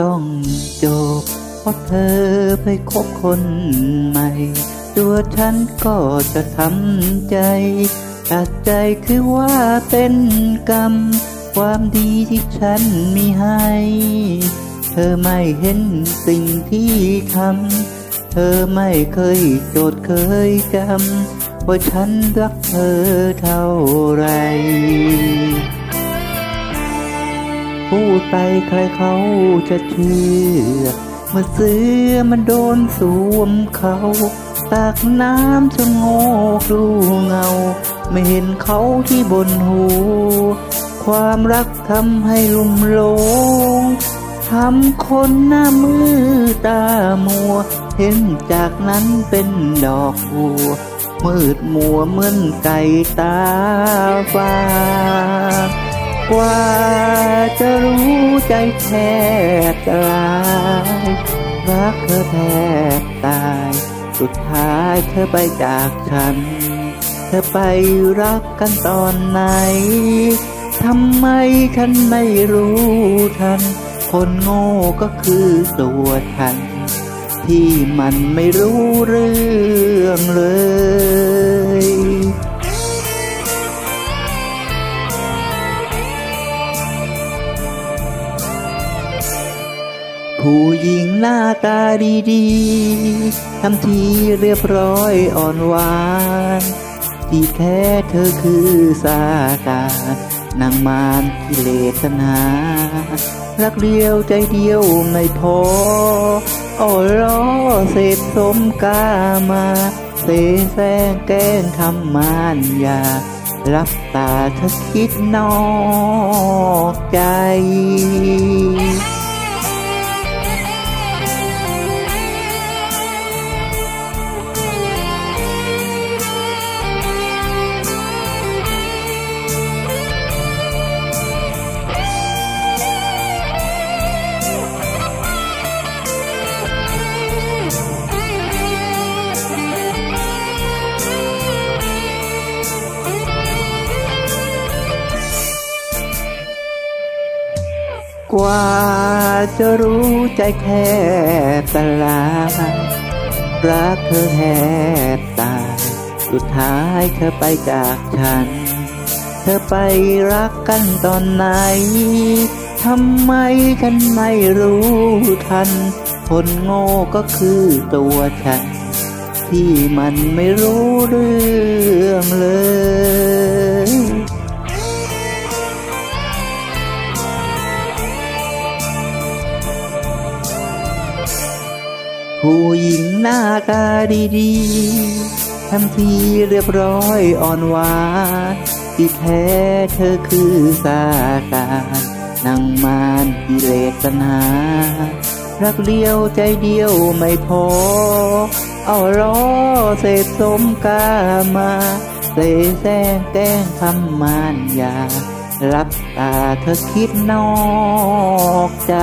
ต้องจบ เพราะเธอไปคบคนใหม่ ตัวฉันก็จะทำใจตัดใจคือว่าเป็นกรรม ความดีที่ฉันมีให้ เธอไม่เห็นสิ่งที่ทำ เธอไม่เคยโจทย์เคยจำ ว่าฉันรักเธอเท่าไหร พูดไปใครเขาจะเชื่อมื่อเสือมันโดนสวมเขาตากน้ำชะโงกดูเงา ไม่เห็นเขาที่บนหู ความรักทำให้ลุ่มหลงทำคนหน้ามือตามัว เห็นจากนั้นเป็นดอกบัว มืดมัวเหมือนไก่ตาฟ้ากว่าจะ รู้ใจแทบจะลายรักเธอแทบตาย สุดท้ายเธอไปจากฉัน เธอไปรักกันตอนไหนทำไมฉันไม่รู้ทัน คนโง่ก็คือตัวฉัน ที่มันไม่รู้เรื่องเลย ผู้หญิงหน้าตาดีๆทำทีเรียบร้อยอ่อนหวาน ที่แท้เธอคือซาตานางมารกิเลสนา รักเดียวใจเดียวไม่พออ่อล้อเศษสมกามา เสแสร้งแกล้งทำมารยารับตาเธอคิดนอกใจ กว่าจะรู้ใจแทบตลายรักเธอแทบตายสุดท้ายเธอไปจากฉัน เธอไปรักกันตอนไหนทำไมฉันไม่รู้ทัน คนโง่ก็คือตัวฉัน ที่มันไม่รู้เรื่อง ผู้หญิงหน้าตาดีๆทำทีเรียบร้อยอ่อนหวานที่แท้เธอคือซาตานนางมารกิเลสนารักเดียวใจเดียวไม่พอ เอาล้อเศษสมกามาเสแสร้งแกล้งทำมารยารับตาเธอคิดนอกใจ